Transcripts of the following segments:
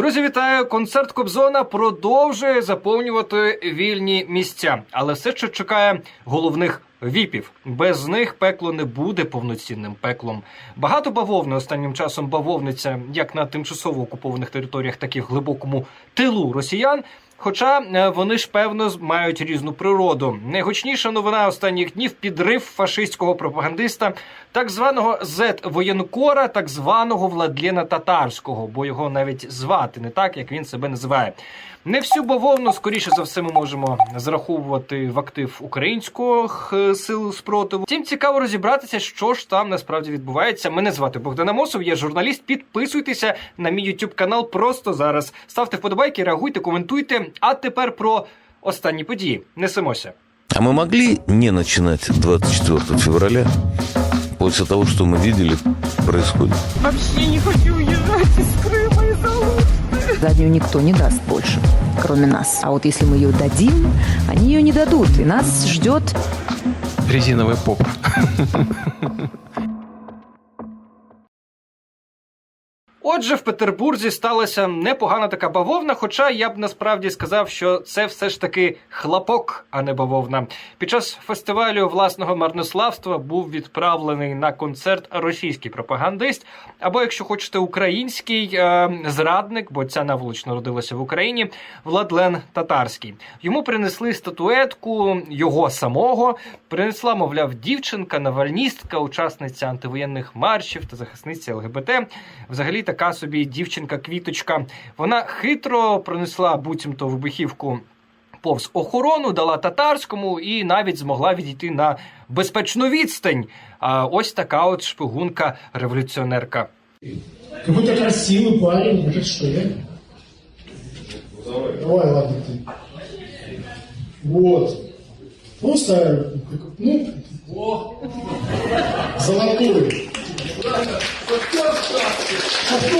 Друзі, вітаю! Концерт Кобзона продовжує заповнювати вільні місця, але все ще чекає головних віпів. Без них пекло не буде повноцінним пеклом. Багато бавовни останнім часом бавовниця як на тимчасово окупованих територіях, так і в глибокому тилу росіян. Хоча е, вони ж певно мають різну природу. Найгучніша новина останніх днів підрив фашистського пропагандиста, так званого зет воєнкора, так званого Владлена Татарського, бо його навіть звати не так, як він себе називає. Не всю бавовну, скоріше за все, ми можемо зараховувати в актив українських е, сил спротиву. Втім, цікаво розібратися, що ж там насправді відбувається. Мене звати Богдан Амосов, я журналіст. Підписуйтеся на мій YouTube канал просто зараз. Ставте вподобайки, реагуйте, коментуйте. А тепер про останні події. Несемося. А мы могли не начинать 24 февраля после того, что мы видели происходит? Вообще не хочу уезжать из Крыма из-за Алушты. Заднюю никто не даст больше, кроме нас. А вот если мы ее дадим, они ее не дадут. И нас ждет резиновый поп. Отже, в Петербурзі сталася непогана така бавовна, хоча я б насправді сказав, що це все ж таки хлопок, а не бавовна. Під час фестивалю власного марнославства був відправлений на концерт російський пропагандист, або, якщо хочете, український е, зрадник, бо ця наволоч народилася в Україні, Владлен Татарський. Йому принесли статуетку його самого. Принесла, мовляв, дівчинка, навальністка, учасниця антивоєнних маршів та захисниця ЛГБТ. Взагалі така собі дівчинка-квіточка. Вона хитро пронесла буцімто вибухівку повз охорону, дала татарському і навіть змогла відійти на безпечну відстань. А ось така от шпигунка-революціонерка. Какой-то красивый парень, может что, я? Давай, ладно ты. Вот. Просто, ну, золотой. Шахтер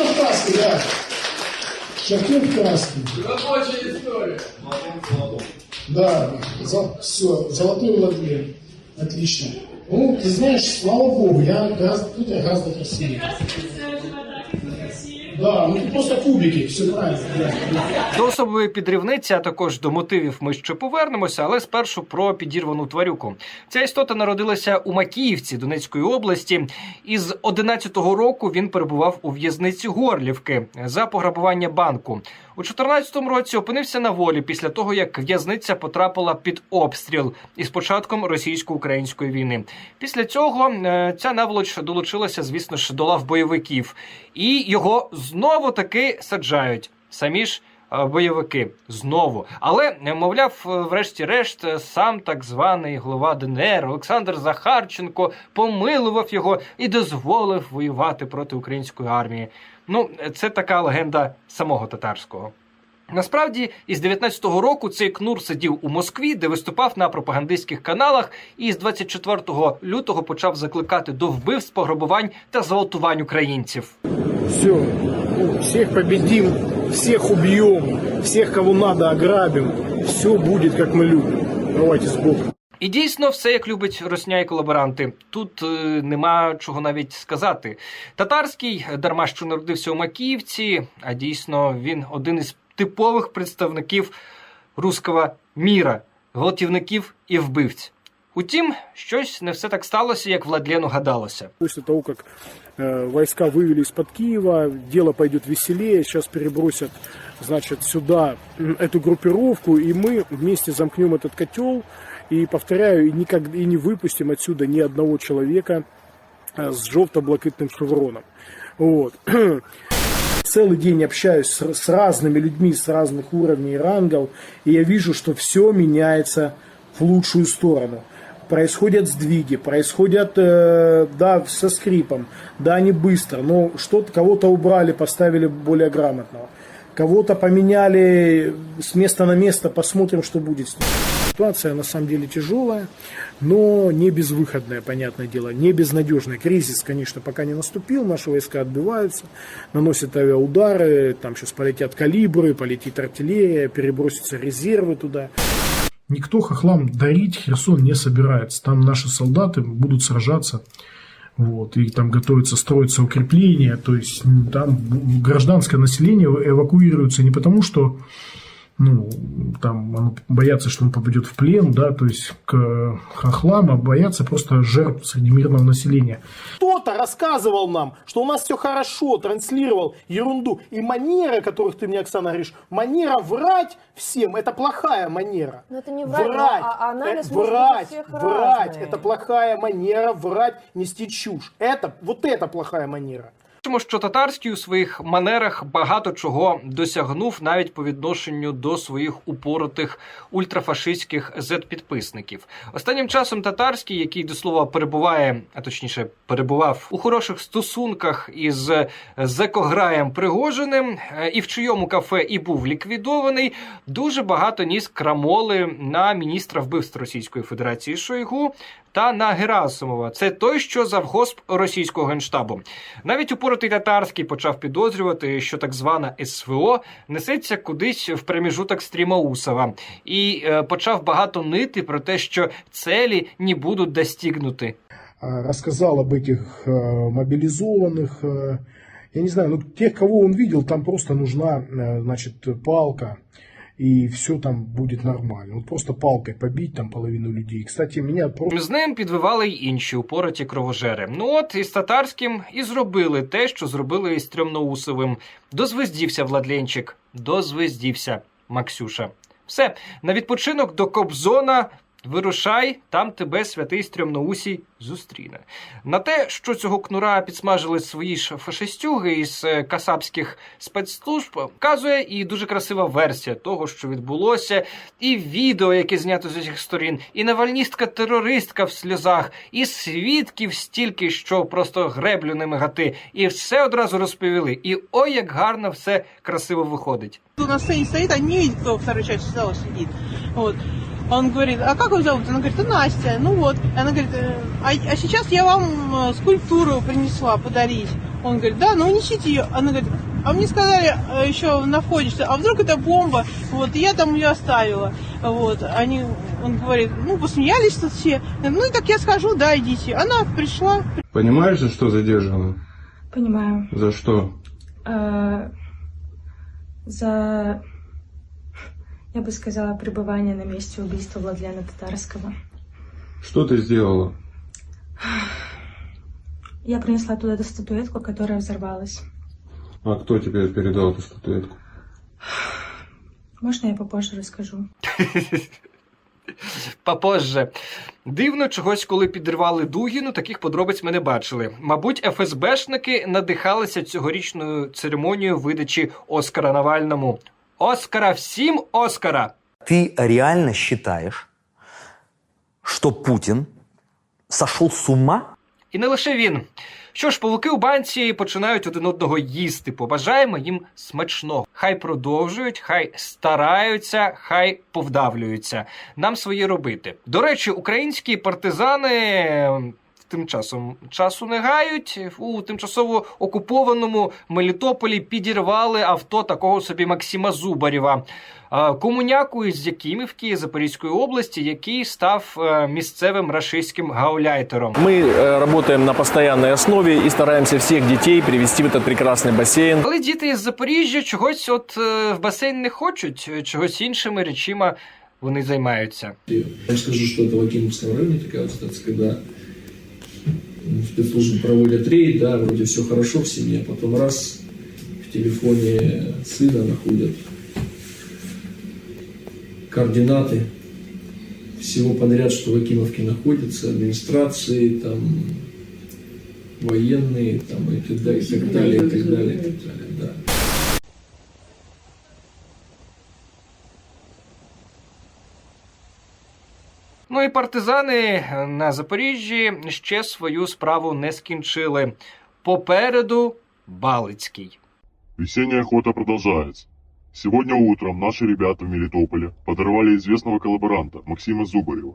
в каске, да. Шахтер в каске. Рабочая история. Да, все, золотой владлен. Отлично. Ну, ты знаешь, слава богу, я гораздо, тут я гораздо красивее. Да, ну тут просто кубики, все правильно. До особової підрівниці, а також до мотивів ми ще повернемося, але спершу про підірвану тварюку. Ця істота народилася у Макіївці Донецької області. Із 11-го року він перебував у в'язниці Горлівки за пограбування банку. У 14-му році опинився на волі після того, як в'язниця потрапила під обстріл із початком російсько-української війни. Після цього е, ця наволоч долучилася, звісно ж, до лав бойовиків, і його знову таки саджають. Самі ж бойовики знову. Але, е, мовляв, е, врешті-решт, е, сам так званий глава ДНР Олександр Захарченко помилував його і дозволив воювати проти української армії. Ну, е, це така легенда самого татарського. Насправді, із 19-го року цей кнур сидів у Москві, де виступав на пропагандистських каналах, і з 24 лютого почав закликати до вбивств, пограбувань та зґвалтувань українців. Все, всех победим, всех убьем, всех, кого надо, ограбим. Все будет, как мы любим. Давайте с Богом. І дійсно все як любить росня і колаборанти. Тут е, нема чого навіть сказати. Татарський дарма що народився у Макіївці, а дійсно він один із типових представників руського міра, гвалтівників і вбивць. Утім, щось не все так сталося, як Владлену гадалося. После того, как э, войска вывели из-под Киева, дело пойдет веселее. Сейчас перебросят, значит, сюда м, эту группировку, и мы вместе замкнем этот котел. И, повторяю, и, никак, и не выпустим отсюда ни одного человека э, с желто-блакитным шевроном. Вот. Целый день общаюсь с, с разными людьми с разных уровней и рангов, и я вижу, что все меняется в лучшую сторону. Происходят сдвиги, происходят, э, да, со скрипом, да, не быстро, но что-то, кого-то убрали, поставили более грамотного. Кого-то поменяли с места на место, посмотрим, что будет с ним. Ситуация на самом деле тяжелая, но не безвыходная, понятное дело, не безнадежная. Кризис, конечно, пока не наступил, наши войска отбиваются, наносят авиаудары, там сейчас полетят калибры, полетит артиллерия, перебросятся резервы туда. Никто хохлам дарить Херсон не собирается. Там наши солдаты будут сражаться Вот, и там готовится строиться укрепление, то есть там гражданское население эвакуируется не потому, что ну, там боятся, что он попадет в плен, да, то есть к хохлам, а боятся просто жертв среди мирного населения. Кто-то рассказывал нам, что у нас все хорошо, транслировал ерунду. И манера, которых ты мне, Оксана, говоришь, манера врать всем, это плохая манера. Но это не врать, Врать, а- а анализ врать, всех врать, разный. это плохая манера, врать, нести чушь. Это, вот это плохая манера. Бачимо, що татарський у своїх манерах багато чого досягнув навіть по відношенню до своїх упоротих ультрафашистських зет-підписників. Останнім часом татарський, який до слова перебуває, а точніше перебував у хороших стосунках із зекограєм Пригожиним, е, і в чийому кафе і був ліквідований, дуже багато ніс крамоли на міністра вбивств Російської Федерації Шойгу та на Герасимова. Це той, що завгосп російського генштабу. Навіть упоротий татарський почав підозрювати, що так звана СВО несеться кудись в проміжуток Стрімаусова, і е, почав багато нити про те, що целі не будуть достигнути. А, Рассказал об этих э, мобилизованных, э, я не знаю, ну, тех, кого он видел, там просто нужна, э, значит, палка, и все там будет нормально. Вот просто палкой побить там половину людей. Кстати, меня просто... З ним підвивали й інші упороті кровожери. Ну от із татарським і зробили те, що зробили із Трьомноусовим. Дозвездівся Владленчик, дозвездівся Максюша. Все, на відпочинок до Кобзона. Вирушай, там тебе святий Стрьомноусій зустріне. На те, що цього кнура підсмажили свої ж фашистюги із е, касапських спецслужб, вказує і дуже красива версія того, що відбулося, і відео, яке знято з усіх сторін, і навальністка-терористка в сльозах, і свідків стільки, що просто греблю не мигати, і все одразу розповіли. І ой, як гарно все красиво виходить. Кто на сцене стоит, они не видят, в второй части зала сидит. Он говорит, а как его зовут? Она говорит, Настя. Ну вот. Она говорит, «Э, а, а сейчас я вам э, скульптуру принесла подарить. Он говорит, да, ну несите ее. Она говорит, а мне сказали э, еще на входе, что, а вдруг это бомба? Вот, и я там ее оставила. Вот, они, он говорит, ну, посмеялись тут все. Ну, и так я схожу, да, идите. Она пришла, Понимаешь, за что задержана? Понимаю. За что? Э, за, я бы сказала, пребывание на месте убийства Владлена Татарского. Что ты сделала? Я принесла туда эту статуэтку, которая взорвалась. А кто тебе передал эту статуэтку? Можно я попозже расскажу? Попозже. Дивно, чогось, коли підривали Дугіну, таких подробиць ми не бачили. Мабуть, ФСБшники надихалися цьогорічною церемонією видачі Оскара Навальному. Оскара всім Оскара! Ты реально считаешь, что Путин сошел с ума? І не лише він. Що ж, павуки у банці починають один одного їсти. Побажаємо їм смачного. Хай продовжують, хай стараються, хай повдавлюються. Нам своє робити. До речі, українські партизани Тим часом часу не гають у тимчасово окупованому Мелітополі підірвали авто такого собі Максима Зубарєва, е, комуняку із Якимівки Запорізької області, який став е, місцевим рашистським гауляйтером. Мы э, работаем на постоянной основе и стараемся всех детей привести в этот прекрасный бассейн. Але діти із Запоріжжя чогось от е, в басейн не хочуть, е, чогось іншими речима вони займаються. Я скажу, что это в Акимовском районе такая вот ситуация, когда м, спецслужбы проводят рейд, да, вроде все хорошо в семье, а потом раз в телефоне сына находят. Координаты всего подряд, что в Акимовке находится, администрации, там, военные, там, и так далее, и так далее, и так далее, и так далее, Ну партизани на Запоріжжі ще свою справу не скінчили. Попереду Балицький. Весенняя охота продолжается. Сегодня утром наши ребята в Мелитополе подорвали известного коллаборанта Максима Зубарева.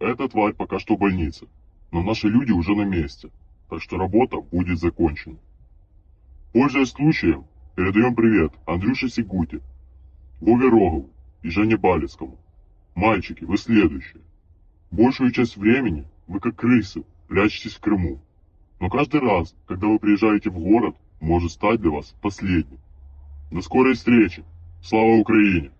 Эта тварь пока что в больнице, но наши люди уже на месте, так что работа будет закончена. Пользуясь случаем, передаем привет Андрюше Сигуте, Вове Рогову и Жене Балецкому. Мальчики, вы следующие. Большую часть времени вы как крысы прячетесь в Крыму. Но каждый раз, когда вы приезжаете в город, может стать для вас последним. До скорой встречи. Слава Украине!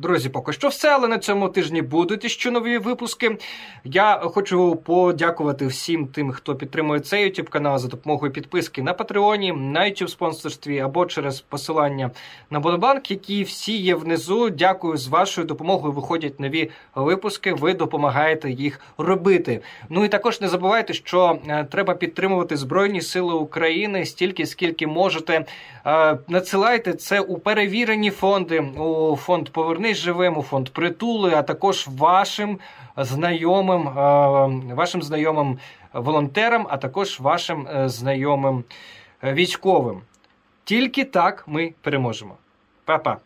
Друзі, поки що все, але на цьому тижні будуть іще нові випуски. Я хочу подякувати всім тим, хто підтримує цей YouTube канал за допомогою підписки на Патреоні, на YouTube спонсорстві або через посилання на Монобанк, які всі є внизу. Дякую з вашою допомогою. Виходять нові випуски. Ви допомагаєте їх робити. Ну і також не забувайте, що е, треба підтримувати Збройні Сили України стільки, скільки можете. Е, Надсилайте це у перевірені фонди, у фонд Повернись живим, у фонд притули, а також вашим знайомим, е, вашим знайомим волонтерам, а також вашим е, знайомим е, військовим. Тільки так ми переможемо. Па-па!